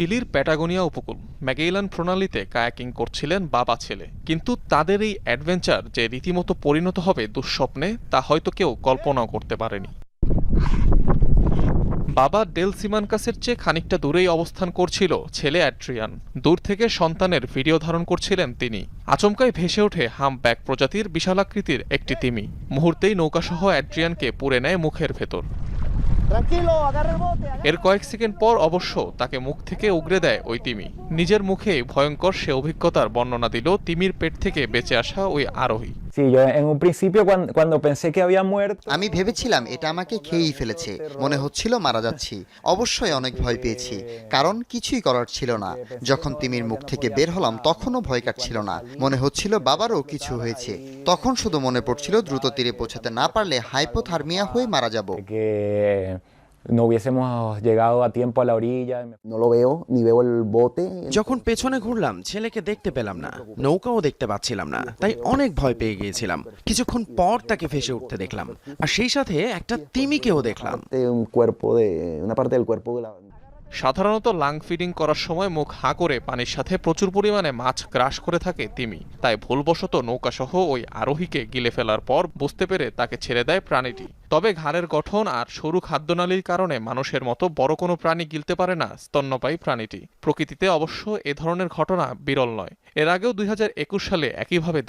চিলির প্যাটাগোনিয়া উপকূল। ম্যাগেইলান প্রণালীতে কায়াকিং করছিলেন বাবা ছেলে। কিন্তু তাদের এই অ্যাডভেঞ্চার যে রীতিমতো পরিণত হবে দুঃস্বপ্নে, তা হয়তো কেউ কল্পনাও করতে পারেনি। বাবা ডেল সিমানকাসের চেয়ে খানিকটা দূরেই অবস্থান করছিল ছেলে অ্যাড্রিয়ান। দূর থেকে সন্তানের ভিডিও ধারণ করছিলেন তিনি। আচমকায় ভেসে ওঠে হামব্যাক প্রজাতির বিশালাকৃতির একটি তিমি। মুহূর্তেই নৌকাসহ অ্যাড্রিয়ানকে পুড়ে নেয় মুখের ভেতর। এর কয়েক সেকেন্ড পর অবশ্য তাকে মুখ থেকে উগরে দেয় ওই তিমি। নিজের মুখে ভয়ঙ্কর সে অভিজ্ঞতার বর্ণনা দিল তিমির পেট থেকে বেঁচে আসা ওই আরোহী। Sí, yo en un principio cuando, cuando pensé que había muerto, আমি ভেবেছিলাম এটা আমাকে খেয়েই ফেলেছে মনে হচ্ছিল মারা যাচ্ছি। অবশ্যই অনেক ভয় পেয়েছি কারণ কিছুই করার ছিল না। যখন তিমির মুখ থেকে বের হলাম তখনও ভয় কাটছিল না। মনে হচ্ছিল বাবারও কিছু হয়েছে। তখন শুধু মনে পড়ছিল দ্রুত তীরে পৌঁছাতে না পারলে হাইপোথার্মিয়া হয়ে মারা যাব। No hubiésemos llegado a tiempo a la orilla. No lo veo, ni veo el bote. যখন পেছনে ঘুরলাম ছেলেকে দেখতে পেলাম না নৌকাও দেখতে পাচ্ছিলাম না তাই অনেক ভয় পেয়ে গিয়েছিলাম কিছুক্ষণ পর তাকে ভেসে উঠতে দেখলাম আর সেই সাথে একটা তিমিকেও দেখলাম cuerpo de. Una parte del cuerpo de la. সাধারণত লাং ফিডিং করার সময় মুখ হাঁ করে পানির সাথে প্রচুর পরিমাণে মাছ গ্রাস করে থাকে তিমি। তাই ভুলবশত নৌকাসহ ওই আরোহীকে গিলে ফেলার পর বুঝতে পেরে তাকে ছেড়ে দেয় প্রাণীটি। তবে ঘাড়ের গঠন আর সরু খাদ্যনালীর কারণে মানুষের মতো বড় কোনো প্রাণী গিলতে পারে না স্তন্যপায়ী প্রাণীটি। প্রকৃতিতে অবশ্য এ ধরনের ঘটনা বিরল নয়। এর আগেও দুই হাজার একুশ সালে একইভাবে